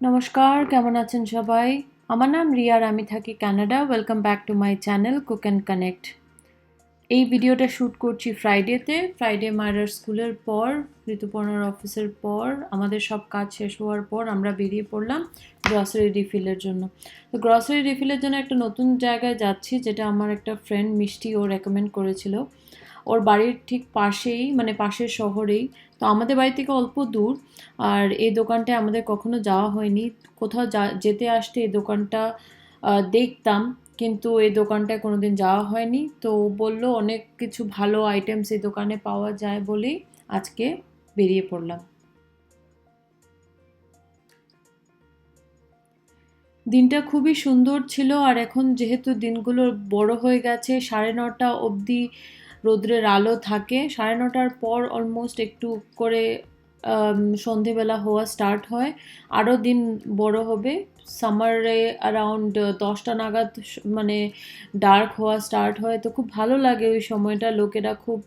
নমস্কার, কেমন আছেন সবাই? আমার নাম রিয়ার আমি থাকি Canada. Welcome back to my channel cook and connect এই ভিডিওটা শ্যুট করছি ফ্রাইডেতে ফ্রাইডে মায়ের স্কুলের পর, ঋতুপর্ণার অফিসের পর, আমাদের সব কাজ শেষ হওয়ার পর আমরা বেরিয়ে পড়লাম গ্রসারি রিফিলের জন্য। তো গ্রসারি রিফিলের জন্য একটা নতুন জায়গায় যাচ্ছি, যেটা আমার একটা ফ্রেন্ড মিষ্টি ও রেকমেন্ড করেছিল। ওর বাড়ির ঠিক পাশেই মানে পাশের শহরেই। তো আমাদের বাড়ি থেকে অল্প দূর। আর এই দোকানটায় আমাদের কখনো যাওয়া হয়নি। কোথাও যা, যেতে আসতে এই দোকানটা দেখতাম। কিন্তু এই দোকানটায় কোনোদিন যাওয়া হয়নি। তো বলল, অনেক কিছু ভালো আইটেমস এই দোকানে পাওয়া যায় বলেই আজকে বেরিয়ে পড়লাম। দিনটা খুবই সুন্দর ছিল। আর এখন যেহেতু দিনগুলো বড় হয়ে গেছে, সাড়ে নটা অবধি রোদ্রের আলো থাকে। সাড়ে নটার পর অলমোস্ট একটু করে সন্ধেবেলা হওয়া স্টার্ট হয়। আরও দিন বড় হবে। সামারে অ্যারাউন্ড দশটা নাগাদ মানে ডার্ক হওয়া স্টার্ট হয়। তো খুব ভালো লাগে ওই সময়টা। লোকেরা খুব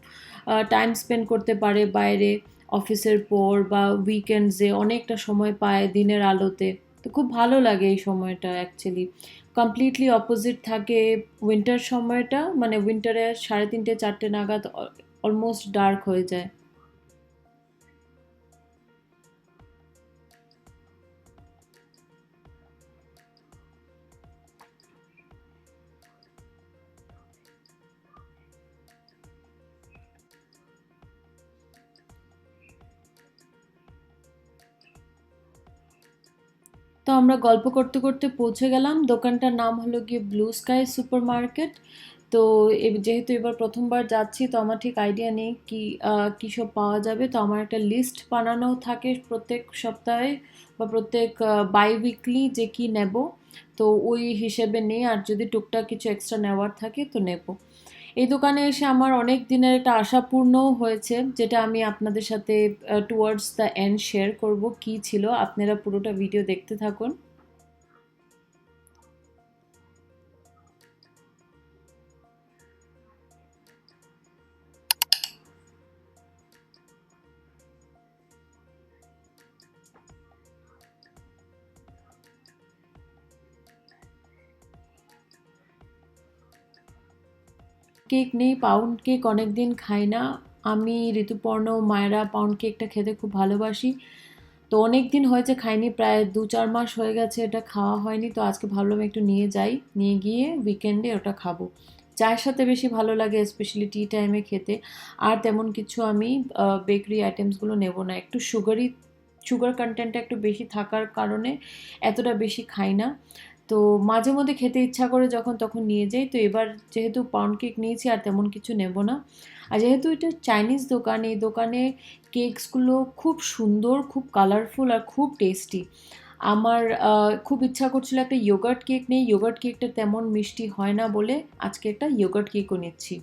টাইম স্পেন্ড করতে পারে বাইরে, অফিসের পর বা উইকেন্ডসে অনেকটা সময় পায় দিনের আলোতে। তো খুব ভালো লাগে এই সময়টা অ্যাকচুয়ালি কমপ্লিটলি অপোজিট থাকে উইন্টার সময়টা মানে উইন্টারে সাড়ে তিনটে, চারটে নাগাদ অলমোস্ট ডার্ক হয়ে যায়। তো আমরা গল্প করতে করতে পৌঁছে গেলাম। দোকানটার নাম হলো গিয়ে ব্লু স্কাই সুপার মার্কেট তো যেহেতু এবার প্রথমবার যাচ্ছি, তো আমার ঠিক আইডিয়া নেই কি কী সব পাওয়া যাবে। তো আমার একটা লিস্ট বানানো থাকে প্রত্যেক সপ্তাহে বা প্রত্যেক বাই উইকলি যে কি নেব। তো ওই হিসেবে নেই, আর যদি টুকটাক কিছু এক্সট্রা নেওয়ার থাকে তো নেব। এই দোকানে এসে আমার অনেক দিনের একটা আশাপূর্ণও হয়েছে, যেটা আমি আপনাদের সাথে টুয়ার্ডস দ্য এন্ড শেয়ার করব, কি ছিল, আপনারা পুরোটা ভিডিও দেখতে থাকুন। কেক নেই পাউন্ড কেক অনেক দিন খাই না। আমি ঋতুপর্ণ, মায়েরা পাউন্ড কেকটা খেতে খুব ভালোবাসি। তো অনেক দিন হয়েছে খাইনি, প্রায় দু চার মাস হয়ে গেছে এটা খাওয়া হয়নি। তো আজকে ভাবলাম একটু নিয়ে যাই, নিয়ে গিয়ে উইকেন্ডে ওটা খাব। চায়ের সাথে বেশি ভালো লাগে স্পেশালি টি টাইমে খেতে। আর তেমন কিছু আমি বেকারি আইটেমসগুলো নেব না। একটু সুগারি সুগার কন্টেন্টটা একটু বেশি থাকার কারণে এতটা বেশি খাই না। তো মাঝে মধ্যে খেতে ইচ্ছা করে যখন তখন নিয়ে যাই। তো এবার যেহেতু পাউন্ড কেক নিয়েছি আর তেমন কিছু নেব না। আর যেহেতু এটা চাইনিজ দোকান, এই দোকানে কেকসগুলো খুব সুন্দর, খুব কালারফুল আর খুব টেস্টি আমার খুব ইচ্ছা করছিল একটা ইয়োগার্ট কেক নেই। ইয়োগার্ট কেকটা তেমন মিষ্টি হয় না বলে আজকে একটা ইয়োগার্ট কেকও নিচ্ছি।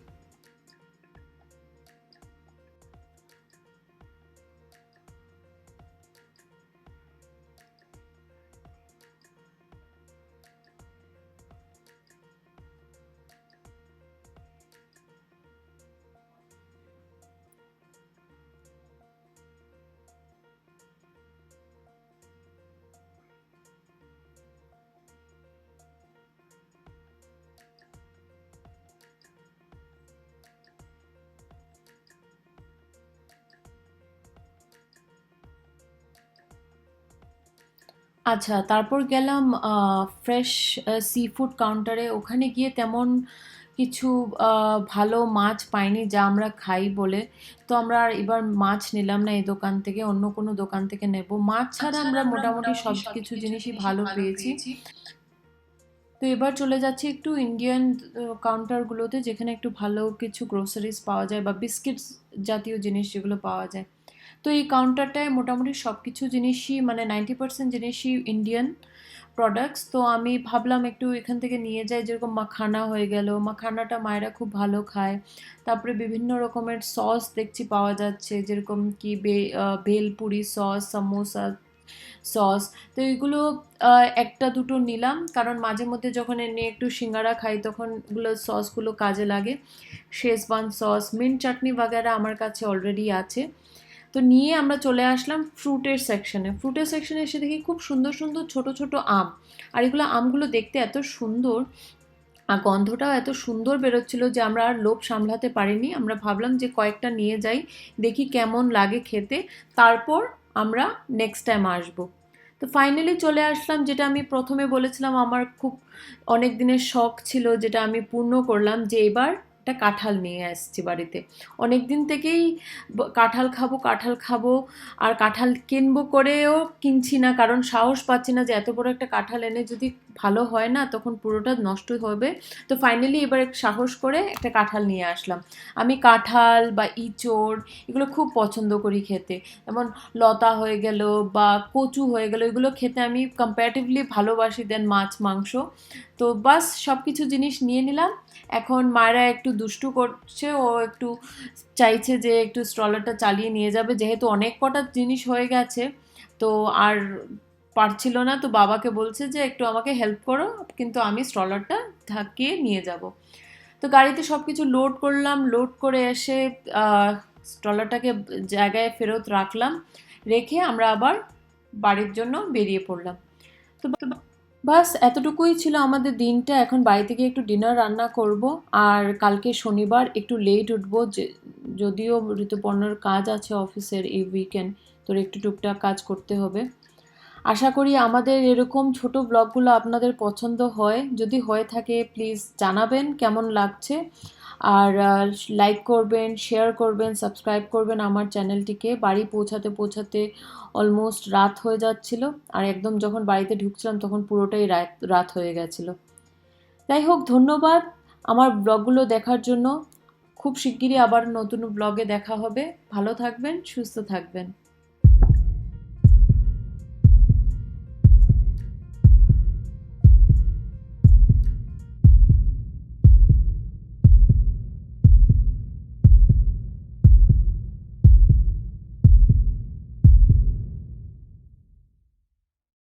আচ্ছা তারপর গেলাম ফ্রেশ সি ফুড কাউন্টারে ওখানে গিয়ে তেমন কিছু ভালো মাছ পাইনি যা আমরা খাই বলে। তো আমরা আর এবার মাছ নিলাম না এই দোকান থেকে অন্য কোনো দোকান থেকে নেব। মাছ ছাড়া আমরা মোটামুটি সব কিছু জিনিসই ভালো পেয়েছি। তো এবার চলে যাচ্ছি একটু ইন্ডিয়ান কাউন্টারগুলোতে যেখানে একটু ভালো কিছু গ্রোসারিজ পাওয়া যায় বা বিস্কিটস জাতীয় জিনিস যেগুলো পাওয়া যায়। তো এই কাউন্টারটায় মোটামুটি সব কিছু জিনিসই মানে নাইনটি পার্সেন্ট জিনিসই ইন্ডিয়ান প্রোডাক্টস তো আমি ভাবলাম একটু এখান থেকে নিয়ে যাই, যেরকম মাখানা হয়ে গেল। মাখানাটা মায়েরা খুব ভালো খায়। তারপরে বিভিন্ন রকমের সস দেখছি পাওয়া যাচ্ছে, যেরকম কি বে ভেলপুরি সস সামোসা সস তো এগুলো একটা দুটো নিলাম। কারণ মাঝে মধ্যে যখন এনে একটু সিঙ্গারা খাই, তখন এগুলো সসগুলো কাজে লাগে। শেজওয়ান সস মিন্ট চাটনি বাগেরা আমার কাছে অলরেডি আছে। তো নিয়ে আমরা চলে আসলাম ফ্রুটের সেকশনে ফ্রুটের সেকশনে এসে দেখি খুব সুন্দর সুন্দর ছোট ছোট আম। আর এগুলো আমগুলো দেখতে এত সুন্দর আর গন্ধটাও এত সুন্দর বেরোচ্ছিল যে আমরা আর লোভ সামলাতে পারিনি। আমরা ভাবলাম যে কয়েকটা নিয়ে যাই, দেখি কেমন লাগে খেতে। তারপর আমরা নেক্সট টাইম আসব। তো ফাইনালি চলে আসলাম, যেটা আমি প্রথমে বলেছিলাম, আমার খুব অনেক দিনের শখ ছিল, যেটা আমি পূর্ণ করলাম যে এবার একটা কাঁঠাল নিয়ে আসছি বাড়িতে। অনেক দিন থেকেই কাঁঠাল খাব কাঁঠাল খাব, আর কাঁঠাল কিনবো করেও কিনছি না, কারণ সাহস পাচ্ছি না যে এত বড় একটা কাঁঠাল এনে যদি ভালো হয় না, তখন পুরোটা নষ্ট হবে। তো ফাইনালি এবার সাহস করে একটা কাঁঠাল নিয়ে আসলাম। আমি কাঁঠাল বা ইঁচড় এগুলো খুব পছন্দ করি খেতে। যেমন লতা হয়ে গেল বা কচু হয়ে গেল, এগুলো খেতে আমি কম্প্যারেটিভলি ভালোবাসি দেন মাছ, মাংস। তো বাস সব কিছু জিনিস নিয়ে নিলাম। এখন মায়েরা একটু দুষ্টু করছে, ও একটু চাইছে যে একটু স্ট্রলারটা চালিয়ে নিয়ে যাবে। যেহেতু অনেক কটা জিনিস হয়ে গেছে, তো আর পারছিল না, তো বাবাকে বলছে যে একটু আমাকে হেল্প করো, কিন্তু আমি স্ট্রলারটা ঢাকিয়ে নিয়ে যাব। তো গাড়িতে সব কিছু লোড করলাম লোড করে এসে স্ট্রলারটাকে জায়গায় ফেরত রাখলাম, রেখে আমরা আবার বাড়ির জন্য বেরিয়ে পড়লাম। তো বাস এতটুকুই ছিল আমাদের দিনটা। এখন বাড়ি থেকে একটু ডিনার রান্না করব, আর কালকে শনিবার একটু লেট উঠবো যদিও ঋতুপর্ণর কাজ আছে অফিসের এই উইকেন্ড তোর একটু টুকটাক কাজ করতে হবে। আশা করি আমাদের এরকম ছোট ব্লগগুলো আপনাদের পছন্দ হয়। যদি হয়ে থাকে প্লিজ জানাবেন কেমন লাগছে। আর লাইক করবেন শেয়ার করবেন সাবস্ক্রাইব করবেন আমার চ্যানেলটিকে বাড়ি পৌঁছাতে পৌঁছাতে অলমোস্ট রাত হয়ে যাচ্ছিল। আর একদম যখন বাড়িতে ঢুকছিলাম তখন পুরোটাই রাত রাত হয়ে গেছিল। যাই হোক, ধন্যবাদ আমার ব্লগগুলো দেখার জন্য। খুব শিগগিরই আবার নতুন ব্লগে দেখা হবে। ভালো থাকবেন, সুস্থ থাকবেন।